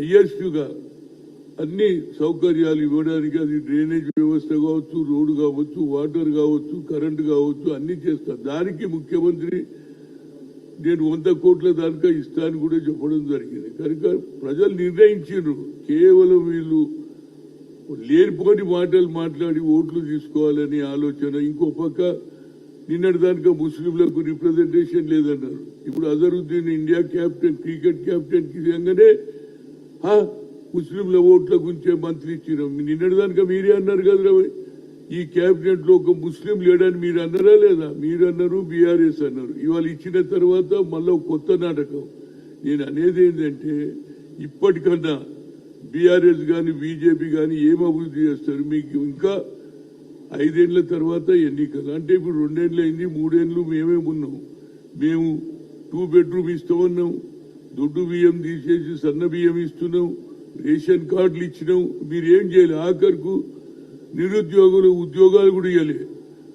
ఐఎస్యుగా అన్ని సౌకర్యాలు ఇవ్వడానికి అది డ్రైనేజ్ వ్యవస్థ కావచ్చు రోడ్డు కావచ్చు వాటర్ కావచ్చు కరెంటు కావచ్చు అన్ని చేస్తారు దానికి ముఖ్యమంత్రి నేను వంద కోట్ల దానికా ఇస్తాను కూడా చెప్పడం జరిగింది. కనుక ప్రజలు నిర్ణయించారు కేవలం వీళ్ళు లేనిపోని మాటలు మాట్లాడి ఓట్లు తీసుకోవాలని ఆలోచన. ఇంకో పక్క నిన్నటి దానిక ముస్లింలకు రిప్రజెంటేషన్ లేదన్నారు. ఇప్పుడు అజరుద్దీన్ ఇండియా కెప్టెన్ క్రికెట్ క్యాప్టెన్కి ముస్లింల ఓట్ల గురించే మంత్రి ఇచ్చినాం. నిన్నటి దానిక మీరే అన్నారు కదా ఈ కేబినెట్లో ఒక ముస్లిం లేడని మీరు అన్నారా లేదా? మీరు అన్నారు బీఆర్ఎస్ అన్నారు. ఇవాళ ఇచ్చిన తర్వాత మళ్ళీ కొత్త నాటకం. నేను అనేది ఏంటంటే ఇప్పటికన్నా బీఆర్ఎస్ కానీ బీజేపీ కానీ ఏం అభివృద్ధి చేస్తారు? మీకు ఇంకా ఐదేళ్ళ తర్వాత ఎన్నికలు. అంటే ఇప్పుడు రెండేళ్ళు అయింది మూడేళ్ళు మేమే ఉన్నాం. మేము టూ బెడ్రూమ్ ఇస్తామన్నాం. దొడ్డు బియ్యం తీసేసి సన్న బియ్యం ఇస్తున్నాం రేషన్ కార్డులు ఇచ్చినాం మీరు ఏం చేయాలి? ఆఖరుకు నిరుద్యోగులు ఉద్యోగాలు కూడా ఇవ్వలే.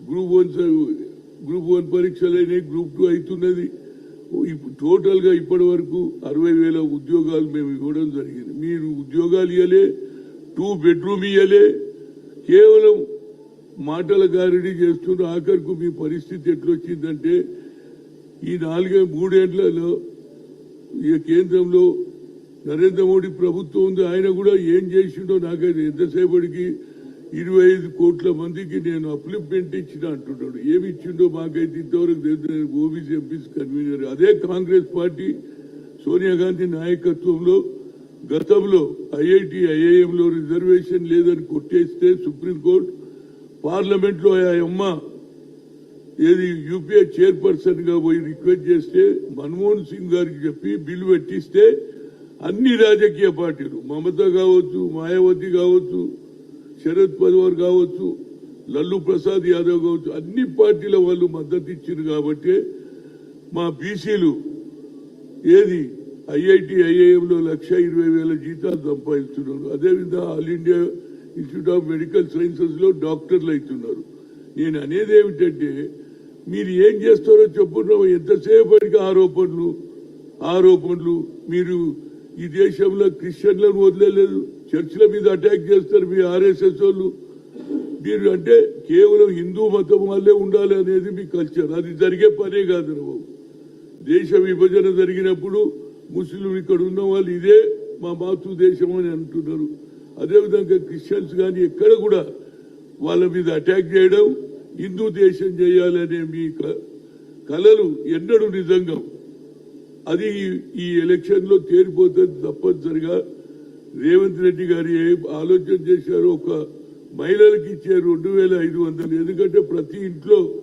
గ్రూప్ వన్ గ్రూప్ వన్ పరీక్షలు అయినాయి గ్రూప్ టూ అవుతున్నది. ఇప్పుడు టోటల్గా ఇప్పటి వరకు అరవై వేల ఉద్యోగాలు మేము ఇవ్వడం జరిగింది. మీరు ఉద్యోగాలు ఇవ్వలే టూ బెడ్రూమ్ ఇవ్వలే కేవలం మాటల గారిడి చేస్తున్న ఆఖరుకు మీ పరిస్థితి ఎట్లొచ్చిందంటే ఈ నాలుగే మూడేళ్ళలో ఈ కేంద్రంలో నరేంద్ర మోడీ ప్రభుత్వం ఉంది. ఆయన కూడా ఏం చేసిండో నాకైతే ఎంతసేపటికి ఇరవై ఐదు కోట్ల మందికి నేను అప్లిప్మెంట్ ఇచ్చిన అంటున్నాడు ఏమి ఇచ్చిండో మాకైతే ఇంతవరకు తెలియదు. నేను ఓబీసీ ఎంపీస్ కన్వీనర్. అదే కాంగ్రెస్ పార్టీ సోనియా గాంధీ నాయకత్వంలో గతంలో ఐఐటి ఐఐఎంలో రిజర్వేషన్ లేదని కొట్టేస్తే సుప్రీంకోర్టు పార్లమెంట్లో ఆ అమ్మ ఏది యూపీఏ చైర్పర్సన్గా పోయి రిక్వెస్ట్ చేస్తే మన్మోహన్ సింగ్ గారికి చెప్పి బిల్లు పెట్టిస్తే అన్ని రాజకీయ పార్టీలు మమత కావచ్చు మాయావతి కావచ్చు శరద్ పవార్ కావచ్చు లల్లు ప్రసాద్ యాదవ్ కావచ్చు అన్ని పార్టీల వాళ్ళు మద్దతు ఇచ్చారు కాబట్టి మా బీసీలు ఏది ఐఐటి ఐఐఎంలో లక్ష ఇరవై వేల జీతాలు సంపాదిస్తున్నారు. అదేవిధంగా all India institute of medical సైన్సెస్లో డాక్టర్లు అవుతున్నారు. నేను అనేది ఏమిటంటే మీరు ఏం చేస్తారో చెప్పున్నాము ఎంతసేపటికి ఆరోపణలు? ఆరోపణలు. మీరు ఈ దేశంలో క్రిస్టియన్లను వదిలేదు చర్చిల మీద అటాక్ చేస్తారు మీ ఆర్ఎస్ఎస్ వాళ్ళు. మీరు అంటే కేవలం హిందూ మతం వల్లే ఉండాలి అనేది మీ కల్చర్ అది జరిగే పనే కాదు బాబు దేశ విభజన జరిగినప్పుడు ముస్లింలు ఇక్కడ ఉన్న వాళ్ళు ఇదే మా మాతృ దేశం అని అంటున్నారు. అదేవిధంగా క్రిస్టియన్స్ కానీ ఎక్కడ కూడా వాళ్ళ మీద అటాక్ చేయడం హిందూ దేశం చేయాలనే మీ క- కలలు ఎన్నడూ నిజంగా. అది ఈ- ఎలక్షన్లో ఎలక్షన్లో తప్పనిసరిగా. రేవంత్ రెడ్డి గారు ఏ ఆలోచన చేశారు ఒక మహిళలకు ఇచ్చే రెండు వేల ఐదు వందలు. ఎందుకంటే ప్రతి ఇంట్లో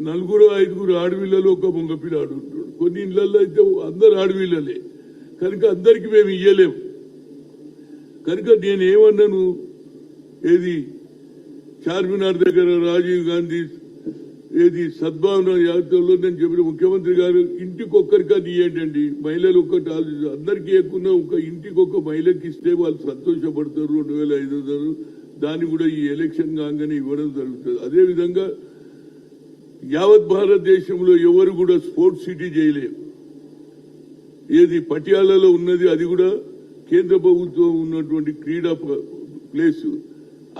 నలుగురు ఐదుగురు ఆడపిల్లలు ఒక మగపిల్లాడు ఉంటాడు. కొన్ని ఇళ్ళలో అయితే అందరు ఆడపిల్లలే. కనుక అందరికి మేము ఇయ్యలేము. కనుక నేనేమన్నాను? ఏది? చార్మినార్ దగ్గర రాజీవ్ గాంధీ ఏది సద్భావన యాత్రలో నేను చెప్పిన ముఖ్యమంత్రి గారు ఇంటికి ఒక్కరికి అది ఇవ్వండి మహిళలు ఒక్కటి ఆలోచించారు అందరికీ ఎక్కువ ఒక ఇంటికి ఒక మహిళకి ఇస్తే వాళ్ళు సంతోషపడతారు రెండు వేల ఐదు వందలు. దాన్ని కూడా ఈ ఎలక్షన్ కాగానే ఇవ్వడం జరుగుతుంది. అదేవిధంగా యావత్ భారతదేశంలో ఎవరు కూడా స్పోర్ట్స్ సిటీ చేయలేరు ఏది పటియాలలో ఉన్నది అది కూడా కేంద్ర ప్రభుత్వం ఉన్నటువంటి క్రీడా ప్లేసు.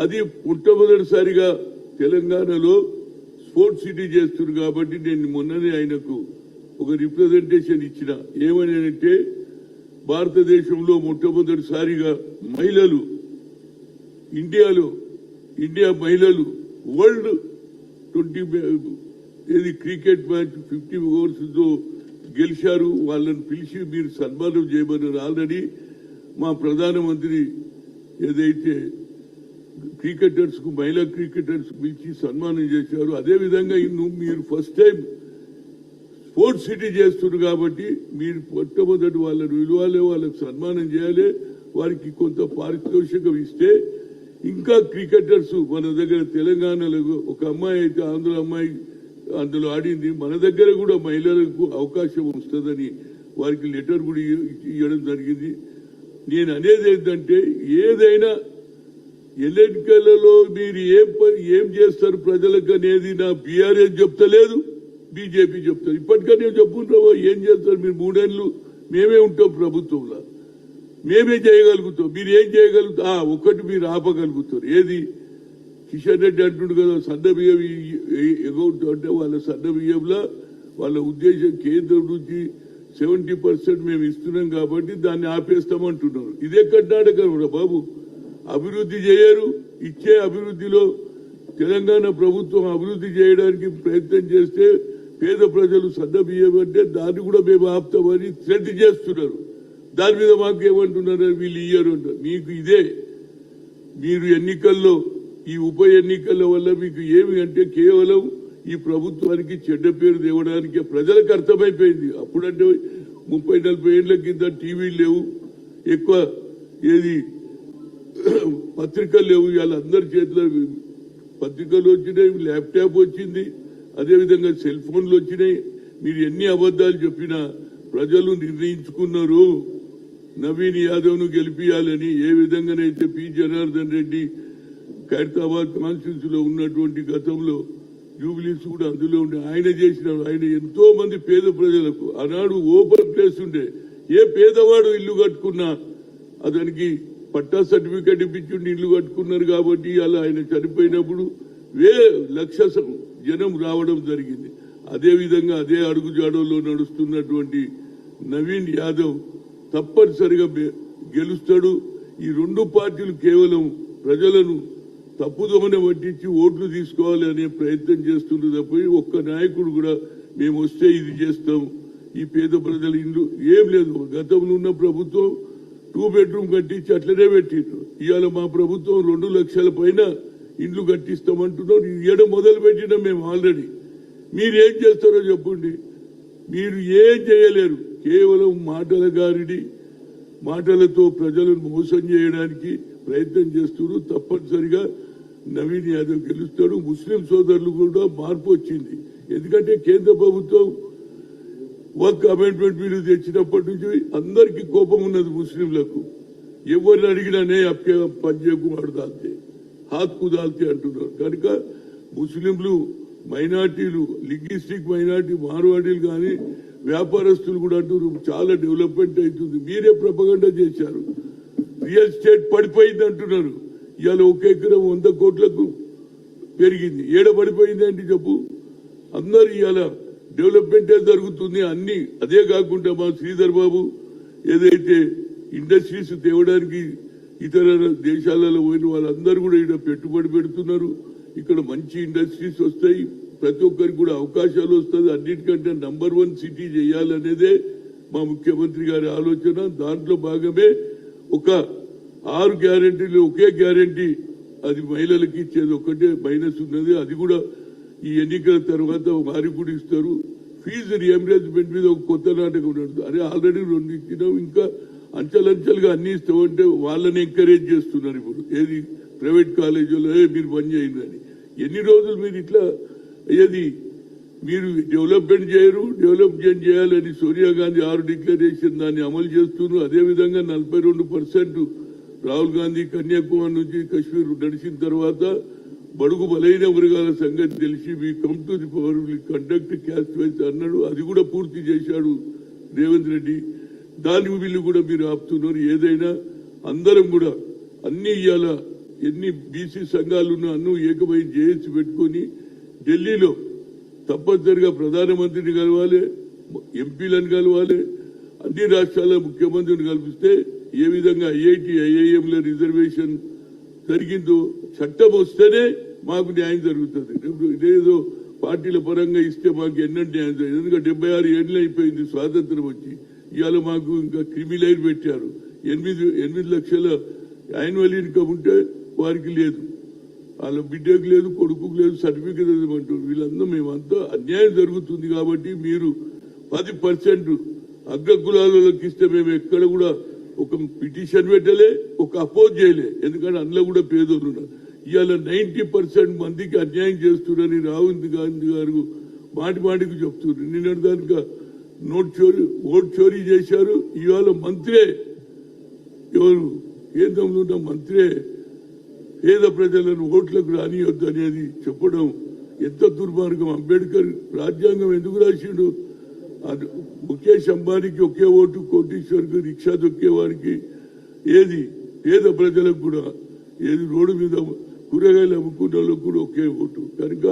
అది మొట్టమొదటిసారిగా తెలంగాణలో స్పోర్ట్స్ సిటీ చేస్తున్నారు కాబట్టి నేను మొన్ననే ఆయనకు ఒక రిప్రజెంటేషన్ ఇచ్చిన. ఏమని అంటే భారతదేశంలో మొట్టమొదటిసారిగా మహిళలు ఇండియాలో ఇండియా మహిళలు వరల్డ్ ట్వంటీ ఏది క్రికెట్ మ్యాచ్ ఫిఫ్టీ ఓవర్స్తో గెలిచారు. వాళ్ళని పిలిచి మీరు సన్మానం చేయమన్నారు. ఆల్రెడీ మా ప్రధానమంత్రి ఏదైతే క్రికెటర్స్కు మహిళా క్రికెటర్స్ పిలిచి సన్మానం చేశారు. అదే విధంగా మీరు ఫస్ట్ టైం స్పోర్ట్స్ సిటీ చేస్తున్నారు కాబట్టి మీరు మొట్టమొదటి వాళ్ళని విలువాలి వాళ్ళకి సన్మానం చేయాలి. వారికి కొంత పారితోషికం ఇస్తే ఇంకా క్రికెటర్స్ మన దగ్గర తెలంగాణలో ఒక అమ్మాయి అయితే ఆంధ్ర అమ్మాయి అందులో ఆడింది. మన దగ్గర కూడా మహిళలకు అవకాశం వస్తుందని వారికి లెటర్ కూడా ఇవ్వడం జరిగింది. నేను అనేది ఏంటంటే ఏదైనా ఎన్నికలలో మీరు ఏం పని ఏం చేస్తారు ప్రజలకు అనేది నా బీఆర్ఎస్ చెప్తలేదు బీజేపీ చెప్తారు ఇప్పటికనే చెప్పుకుంటావా ఏం చేస్తారు మీరు మూడేళ్ళు? మేమే ఉంటాం ప్రభుత్వంలో. మేమే చేయగలుగుతాం. మీరు ఏం చేయగలుగుతా ఒకటి మీరు ఆపగలుగుతారు. ఏది? కిషన్ రెడ్డి అంటుండు కదా సన్న బియ్యం అకౌంట్ అంటే వాళ్ళ సన్న బియ్యంలో వాళ్ళ ఉద్దేశం కేంద్రం నుంచి సెవెంటీ పర్సెంట్ మేము ఇస్తున్నాం కాబట్టి దాన్ని ఆపేస్తామంటున్నారు. ఇదే కర్ణాటక బాబు. అభివృద్ధి చేయరు. ఇచ్చే అభివృద్ధిలో తెలంగాణ ప్రభుత్వం అభివృద్ధి చేయడానికి ప్రయత్నం చేస్తే పేద ప్రజలు సన్న బియ్యం దాన్ని కూడా మేము ఆపుతామని థ్రెట్ చేస్తున్నారు. దాని మీద మాకు ఏమంటున్నారు వీళ్ళు ఇయ్యరు అంటారు మీకు ఇదే. మీరు ఎన్నికల్లో ఈ ఉప ఎన్నికల వల్ల మీకు ఏమి అంటే కేవలం ఈ ప్రభుత్వానికి చెడ్డ పేరు తేవడానికి ప్రజలకు అర్థమైపోయింది. అప్పుడంటే ముప్పై నలభై ఏళ్ళ కింద టీవీలు లేవు. ఎక్కువ ఏది పత్రికలు లేవు ఇవాళ అందరి చేతిలో పత్రికలు వచ్చినాయి ల్యాప్టాప్ వచ్చింది అదేవిధంగా సెల్ ఫోన్లు వచ్చినాయి. మీరు ఎన్ని అబద్ధాలు చెప్పినా ప్రజలు నిర్ణయించుకున్నారు. నవీన్ యాదవ్ను గెలిపియాలని ఏ విధంగానైతే పి. జనార్దన్ రెడ్డి ఖైరతాబాద్ కాన్స్టిట్యూన్సీ లో ఉన్నటువంటి గతంలో జూబిలీస్ కూడా అందులో ఉండే ఆయన చేసిన ఆయన ఎంతో మంది పేద ప్రజలకు ఆనాడు ఓపెన్ ప్లేస్ ఉండే ఏ పేదవాడు ఇల్లు కట్టుకున్నా అతనికి పట్టా సర్టిఫికేట్ ఇప్పించుండి ఇల్లు కట్టుకున్నారు కాబట్టి అలా ఆయన చనిపోయినప్పుడు వే లక్ష జనం రావడం జరిగింది. అదే విధంగా అదే అడుగుజాడోలో నడుస్తున్నటువంటి నవీన్ యాదవ్ తప్పనిసరిగా గెలుస్తాడు. ఈ రెండు పార్టీలు కేవలం ప్రజలను తప్పుదోమని పట్టించి ఓట్లు తీసుకోవాలి అనే ప్రయత్నం చేస్తుంది తప్ప ఒక్క నాయకుడు కూడా మేము వస్తే ఇది చేస్తాం. ఈ పేద ప్రజల ఇల్లు ఏం లేదు. గతంలో ఉన్న ప్రభుత్వం టూ బెడ్రూమ్ కట్టించి అట్లనే పెట్టిండ్రు. ఇవాళ మా ప్రభుత్వం రెండు లక్షల పైన ఇండ్లు కట్టిస్తామంటున్నారు. ఇయ్యడం మొదలు పెట్టినాం మేము ఆల్రెడీ. మీరు ఏం చేస్తారో చెప్పండి. మీరు ఏం చేయలేరు. కేవలం మాటల గారిడి మాటలతో ప్రజలను మోసం చేయడానికి ప్రయత్నం చేస్తున్నారు. తప్పనిసరిగా నవీన్ యాదవ్ గెలుస్తాడు. ముస్లిం సోదరులు కూడా మార్పు వచ్చింది. ఎందుకంటే కేంద్ర ప్రభుత్వం వర్క్ అమెండ్మెంట్ బిల్లు తెచ్చినప్పటి నుంచి అందరికీ కోపం ఉన్నది ముస్లింలకు. ఎవరిని అడిగినానే అప్పే పంజే కుమార్ దాల్తే హాత్ కుదాల్తే అంటున్నారు. కనుక ముస్లింలు మైనార్టీలు లింగ్విస్టిక్ మైనార్టీ మార్వాడీలు కానీ వ్యాపారస్తులు కూడా అంటున్నారు చాలా డెవలప్మెంట్ అవుతుంది. మీరే ప్రపగండ చేశారు. రియల్ ఎస్టేట్ పడిపోయింది అంటున్నారు. ఇవాళ ఒక ఎకరం వంద కోట్లకు పెరిగింది. ఏడ పడిపోయింది అంటే చెప్పు. అందరు ఇవాళ డెవలప్మెంట్ జరుగుతుంది? అన్ని అదే కాకుండా మా శ్రీధర్ బాబు ఏదైతే ఇండస్ట్రీస్ తేవడానికి ఇతర దేశాలలో పోయిన వాళ్ళందరూ కూడా ఇక్కడ పెట్టుబడి పెడుతున్నారు. ఇక్కడ మంచి ఇండస్ట్రీస్ వస్తాయి. ప్రతి ఒక్కరికి కూడా అవకాశాలు వస్తుంది అన్నిటికంటే నంబర్ వన్ సిటీ చేయాలనేదే మా ముఖ్యమంత్రి గారి ఆలోచన. దాంట్లో భాగమే ఒక ఆరు గ్యారెంటీలు ఒకే గ్యారెంటీ అది మహిళలకు ఇచ్చేది. ఒకటే మైనస్ ఉన్నది. అది కూడా ఈ ఎన్నికల తర్వాత ఒక కూడా ఇస్తారు. ఫీజు రియంబర్స్మెంట్ మీద ఒక కొత్త నాటకం నడుతుంది అరే ఆల్రెడీ రెండు ఇచ్చినాం ఇంకా అంచెలంచెలుగా అన్ని ఇస్తామంటే వాళ్ళని ఎంకరేజ్ చేస్తున్నారు ఇప్పుడు. ఏది? ప్రైవేట్ కాలేజీలో మీరు పని చేయండి అని. ఎన్ని రోజులు మీరు ఇట్లా ఏది? మీరు డెవలప్మెంట్ చేయరు డెవలప్మెంట్ చేయాలని సోనియా గాంధీ ఆరు డిక్లరేషన్ దాన్ని అమలు చేస్తున్నారు. అదేవిధంగా నలభై రెండు పర్సెంట్ రాహుల్ గాంధీ కన్యాకుమారి నుంచి కశ్మీర్ నడిచిన తర్వాత బడుగు బలైన వర్గాల సంగతి తెలిసి మీ come to the power conduct caste wise అన్నాడు. అది కూడా పూర్తి చేశాడు రేవంత్ రెడ్డి. దాని వీళ్ళు కూడా మీరు ఆపుతున్నారు. ఏదైనా అందరం కూడా అన్ని ఇవాళ ఎన్ని బీసీ సంఘాలున్నా అన్ను ఏకమై జేఏసీ పెట్టుకొని ఢిల్లీలో తప్పనిసరిగా ప్రధానమంత్రిని కలవాలి ఎంపీలను కలవాలి అన్ని రాష్ట్రాల ముఖ్యమంత్రిని కల్పిస్తే ఏ విధంగా ఐఐటి ఐఐఎంల రిజర్వేషన్ జరిగిందో చట్టం వస్తేనే మాకు న్యాయం జరుగుతుంది. ఇప్పుడు ఇదేదో పార్టీల పరంగా ఇస్తే మాకు ఎన్నో న్యాయం జరుగుతుంది ఎందుకంటే డెబ్బై ఆరు ఏళ్ళు అయిపోయింది స్వాతంత్రం వచ్చి. ఇవాళ మాకు ఇంకా క్రిమిలైన్ పెట్టారు. ఎనిమిది ఎనిమిది లక్షల యాన్యువల్ ఇన్కమ్ ఉంటే వారికి లేదు. వాళ్ళ బిడ్డకు లేదు కొడుకుకు లేదు సర్టిఫికేట్ ఇవ్వమంటారు. వీళ్ళందరూ మేమంతా అన్యాయం జరుగుతుంది కాబట్టి మీరు పది పర్సెంట్ అగ్రకులాలకి ఇస్తే మేము ఎక్కడ కూడా ఒక పిటిషన్ పెట్టలే ఒక అపోజ్ చేయలే. ఎందుకంటే అందులో కూడా పేదోళ్ళు ఉన్నారు. ఇవాళ నైన్టీ పర్సెంట్ మందికి అన్యాయం చేస్తున్నారని రాహుల్ గాంధీ గారు మాటి మాటికి చెప్తున్నారు. నిన్న దానిక నోట్ చోరీ ఓట్ చోరీ చేశారు. ఇవాళ మంత్రే. ఎవరు? కేంద్రంలో ఉన్న మంత్రే. పేద ప్రజలను ఓట్లకు రానియొద్దు అనేది చెప్పడం ఎంత దుర్మార్గం. అంబేద్కర్ రాజ్యాంగం ఎందుకు రాసిండు? అది ముఖేష్ అంబానీకి ఒకే ఓటు కోటీశ్వర్కి రిక్షా దొక్కేవారికి ఏది? పేద ప్రజలకు కూడా ఏది? రోడ్డు మీద కూరగాయలు అమ్ముకున్న వాళ్ళకు కూడా ఒకే ఓటు. కనుక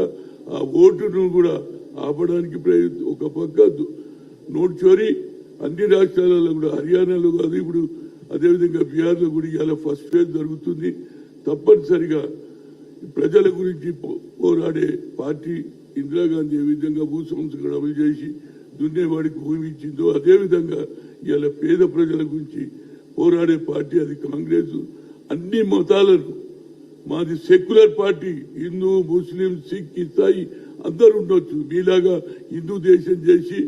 ఆ ఓటును కూడా ఆపడానికి ప్రయత్నం ఒక పక్క నోట్ చోరీ అన్ని రాష్ట్రాలలో కూడా హర్యానాలో కాదు ఇప్పుడు అదేవిధంగా బీహార్లో కూడా ఇలా ఫస్ట్ ఫేజ్ జరుగుతుంది. తప్పనిసరిగా ప్రజల గురించి పో- పోరాడే పార్టీ ఇందిరాగాంధీ ఏ విధంగా భూ సంస్కరణ అమలు చేసి దున్నేవాడికి భూమి ఇచ్చిందో అదేవిధంగా ఇలా పేద ప్రజల గురించి పోరాడే పార్టీ అది కాంగ్రెస్. అన్ని మతాలను మాది secular party. Hindu Muslim Sikh Isai అందరు ఉండొచ్చు మీలాగా హిందూ దేశం చేసి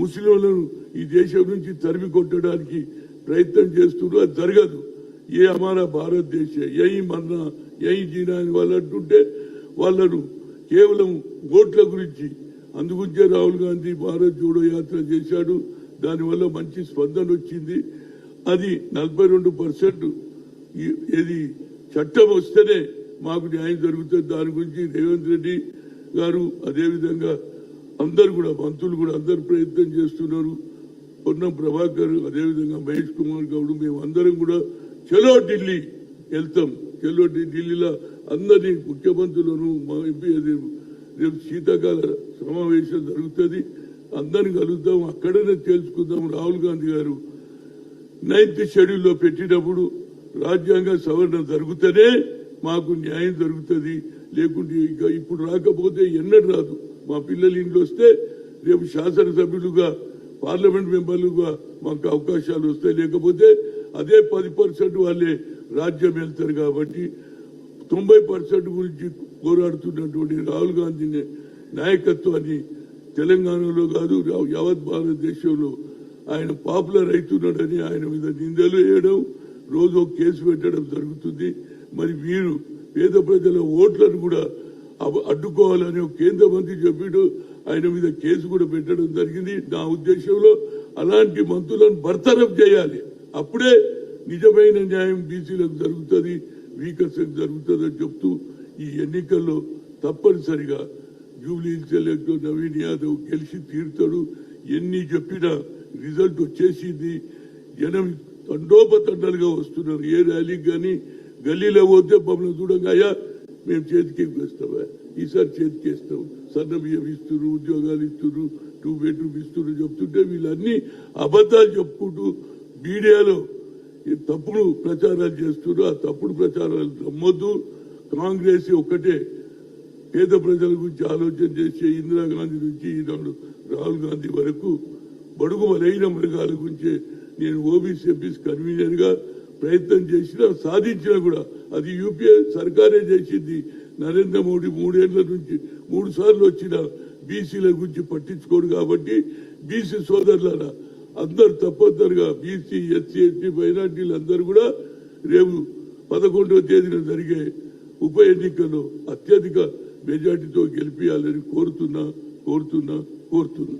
ముస్లింలను ఈ దేశం నుంచి తరిమి కొట్టడానికి ప్రయత్నం చేస్తున్నారు అది జరగదు. ఏ అమారా భారతదేశ ఏ మన్నా ఏ జీనా అని వాళ్ళు అంటుంటే వాళ్ళను కేవలం ఓట్ల గురించి అందుగురించే రాహుల్ గాంధీ భారత్ జోడో యాత్ర చేశాడు. దానివల్ల మంచి స్పందన వచ్చింది అది నలభై రెండు పర్సెంట్ ఏది చట్టం వస్తేనే మాకు న్యాయం జరుగుతుంది. దాని గురించి రేవంత్ రెడ్డి గారు అదేవిధంగా అందరు కూడా మంత్రులు కూడా అందరు ప్రయత్నం చేస్తున్నారు. పొన్నం ప్రభాకర్ అదేవిధంగా మహేష్ కుమార్ గౌడ్ మేము అందరం కూడా చలో ఢిల్లీ వెళ్తాం. చలో ఢిల్లీలో అందరినీ ముఖ్యమంత్రులను మా ఎంపీ రేపు శీతాకాల సమావేశం జరుగుతుంది. అందరిని కలుద్దాం. అక్కడనే తెలుసుకుందాం రాహుల్ గాంధీ గారు నైన్త్ షెడ్యూల్లో పెట్టినప్పుడు రాజ్యాంగ సవరణ జరుగుతూనే మాకు న్యాయం జరుగుతుంది. లేకుంటే ఇక ఇప్పుడు రాకపోతే ఎన్నడూ రాదు. మా పిల్లలు ఇంట్లో వస్తే రేపు శాసనసభ్యులుగా పార్లమెంట్ మెంబర్లుగా మాకు అవకాశాలు వస్తాయి. లేకపోతే అదే పది పర్సెంట్ వాళ్ళే రాజ్యం వెళ్తారు కాబట్టి తొంభై పర్సెంట్ గురించి పోరాడుతున్నటువంటి రాహుల్ గాంధీ నాయకత్వాన్ని తెలంగాణలో కాదు యావత్ భారతదేశంలో ఆయన పాపులర్ అవుతున్నాడని ఆయన మీద నిందలు వేయడం రోజు ఒక కేసు పెట్టడం జరుగుతుంది. మరి వీరు పేద ప్రజల ఓట్లను కూడా అడ్డుకోవాలని కేంద్ర మంత్రి చెప్పాడు. ఆయన మీద కేసు కూడా పెట్టడం జరిగింది. నా ఉద్దేశంలో అలాంటి మంత్రులను బర్తరఫ్ చేయాలి. అప్పుడే నిజమైన న్యాయం బీసీలకు జరుగుతుంది వీకర్స్కి జరుగుతుంది చెప్తూ ఈ ఎన్నికల్లో తప్పనిసరిగా జూబ్లీ ఎలక్టర్ నవీన్ యాదవ్ గెలిచి తీరుతాడు. ఎన్ని చెప్పినా రిజల్ట్ వచ్చేసింది. జనం తండోపతండాలుగా వస్తున్నారు. ఏ ర్యాలీకి కానీ గల్లీలో పోతే మమ్మల్ని చూడంగా అయ్యా మేము చేతికి వేస్తామా ఈసారి చేతికి వేస్తాం. సన్న బియ్యం ఇస్తున్నారు ఉద్యోగాలు ఇస్తున్నారు టూ బెడ్రూమ్ ఇస్తున్నారు చెప్తుంటే వీళ్ళన్నీ అబద్ధాలు చెప్పుకుంటూ మీడియాలో తప్పుడు ప్రచారాలు చేస్తున్నారు ఆ తప్పుడు ప్రచారాలు నమ్మొద్దు. కాంగ్రెస్ ఒక్కటే పేద ప్రజల గురించి ఆలోచన చేసే ఇందిరాగాంధీ నుంచి ఈనాడు రాహుల్ గాంధీ వరకు బడుగు బలైన మృగాల గురించి నేను ఓబీసీ ఎంపీస్ కన్వీనర్గా ప్రయత్నం చేసినా సాధించినా కూడా అది యూపీఏ సర్కారే చేసింది. నరేంద్ర మోడీ మూడేళ్ళ నుంచి మూడు సార్లు వచ్చిన బీసీల గురించి పట్టించుకోడు కాబట్టి బీసీ సోదరులారా అందరు తప్పనిసరిగా బీసీ ఎస్సీ ఎస్టీ మైనార్టీలు అందరూ కూడా రేపు పదకొండవ తేదీన జరిగే ఉప ఎన్నికల్లో అత్యధిక మెజార్టీతో గెలిపించాలని కోరుతున్నా కోరుతున్నా కోరుతున్నా.